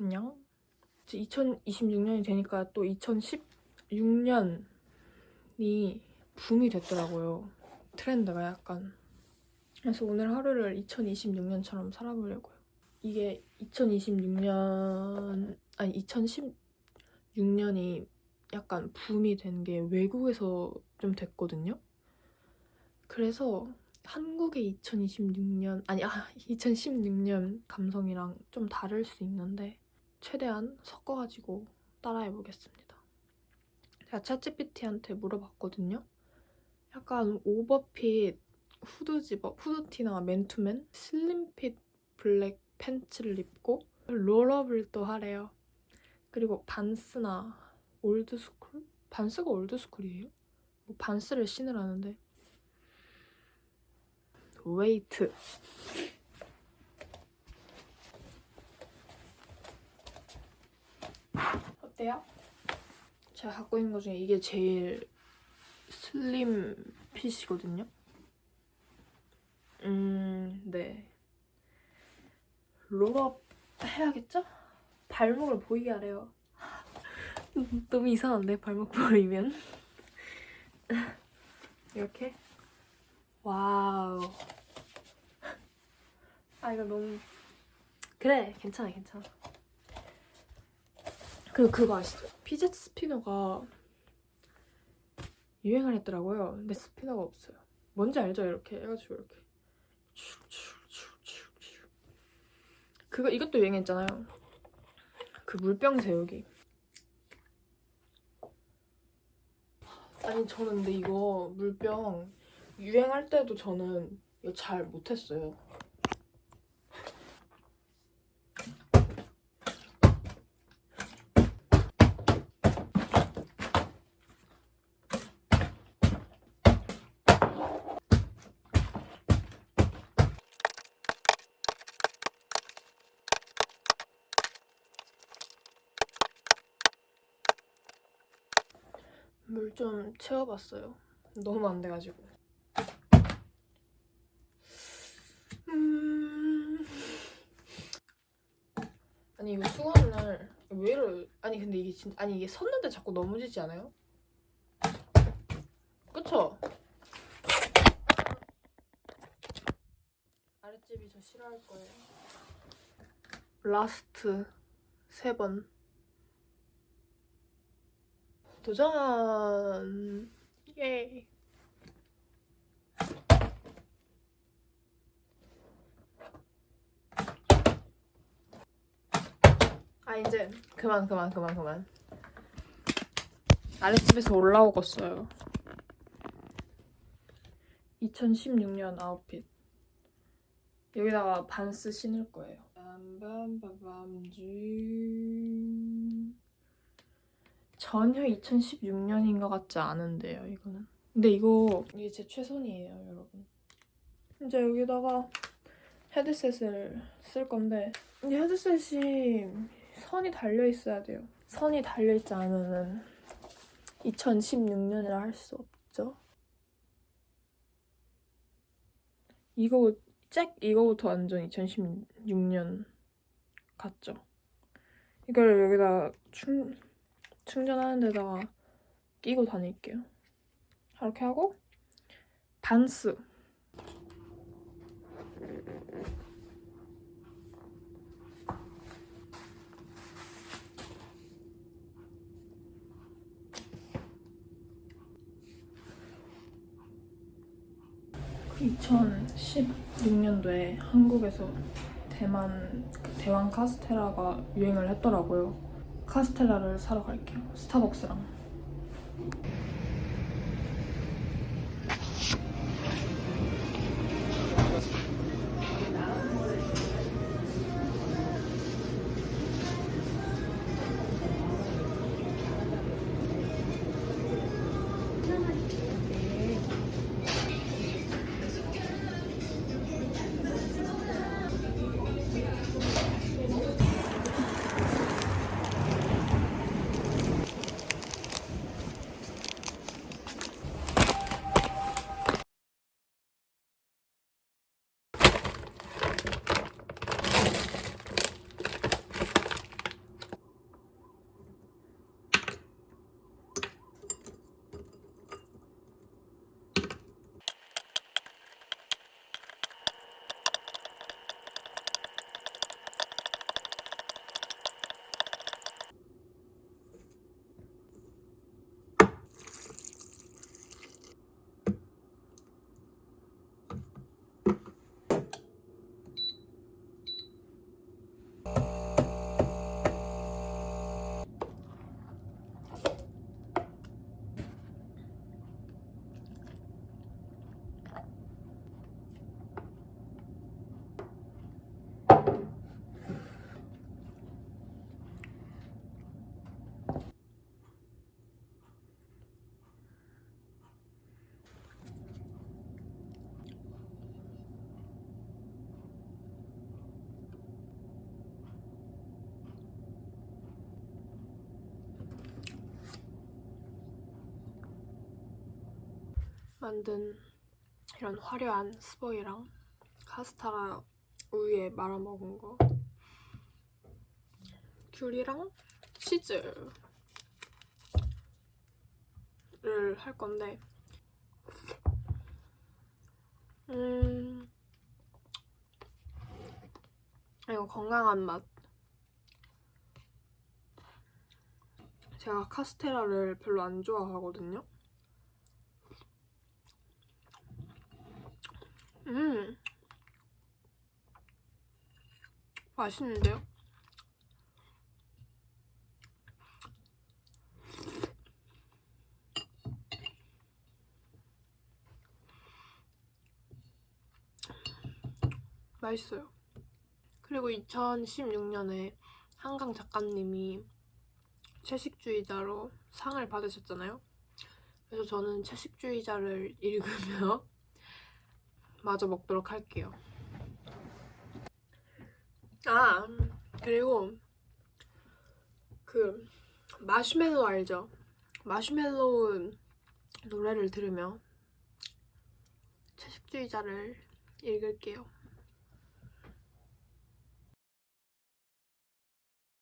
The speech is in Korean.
안녕. 이제 2026년이 되니까 또 2016년이 붐이 됐더라고요. 트렌드가 약간. 그래서 오늘 하루를 2026년처럼 살아보려고요. 이게 2026년, 아니 2016년이 약간 붐이 된 게 외국에서 좀 됐거든요. 그래서 한국의 2026년, 아니, 아, 2016년 감성이랑 좀 다를 수 있는데, 최대한 섞어가지고 따라해 보겠습니다. 제가 챗GPT한테 물어봤거든요. 약간 오버핏 후드 집업, 후드티나 맨투맨, 슬림핏 블랙 팬츠를 입고 롤업을 또 하래요. 그리고 반스나 올드스쿨? 반스가 올드스쿨이에요? 뭐 반스를 신으라는데 웨이트 어때요? 제가 갖고 있는 것 중에 이게 제일 슬림 핏이거든요. 음, 네. 롤업 해야겠죠? 발목을 보이게 하래요. 너무 이상한데 발목 보이면 이렇게 와우 아 이거 너무 그래 괜찮아 괜찮아 그리고 그거 아시죠? 피젯 스피너가 유행을 했더라고요 근데 스피너가 없어요 뭔지 알죠? 이렇게 해가지고 이렇게. 그거 이것도 유행했잖아요 그 물병 세우기 아니 저는 근데 이거 물병 유행할 때도 저는 이거 잘 못했어요. 물 좀 채워봤어요. 너무 안 돼가지고. 음... 아니 이거 수건을 왜 이래? 아니 근데 이게 진 아니 이게 섰는데 자꾸 넘어지지 않아요? 그쵸? 아랫집이 저 싫어할 거예요. 라스트 세 번. 도전! 예. 아 이제 그만 그만 그만 그만. 아랫집에서 올라오겠어요. 2016년 아웃핏. 여기다가 반스 신을 거예요. 빰빰빰빰 전혀 2016년인 것 같지 않은데요, 이거는. 근데 이거 이게 제 최선이에요, 여러분. 이제 여기다가 헤드셋을 쓸 건데 이 헤드셋이 선이 달려 있어야 돼요. 선이 달려 있지 않으면 2016년이라 할 수 없죠. 이거 잭 이거부터 완전 2016년 같죠. 이걸 여기다 충 충전하는 데다가 끼고 다닐게요. 이렇게 하고 반스 그 2016년도에 한국에서 대만 그 대왕 카스테라가 유행을 했더라고요. 카스테라를 사러 갈게요. 스타벅스랑. 만든 이런 화려한 스보이랑 카스타라 우유에 말아 먹은 거. 귤이랑 치즈를 할 건데 음 이거 건강한 맛. 제가 카스테라를 별로 안 좋아하거든요 음 맛있는데요? 맛있어요. 그리고 2016년에 한강 작가님이 채식주의자로 상을 받으셨잖아요. 그래서 저는 채식주의자를 읽으며 마저 먹도록 할게요. 아, 그리고 그 마시멜로 알죠? 마시멜로 노래를 들으며 채식주의자를 읽을게요.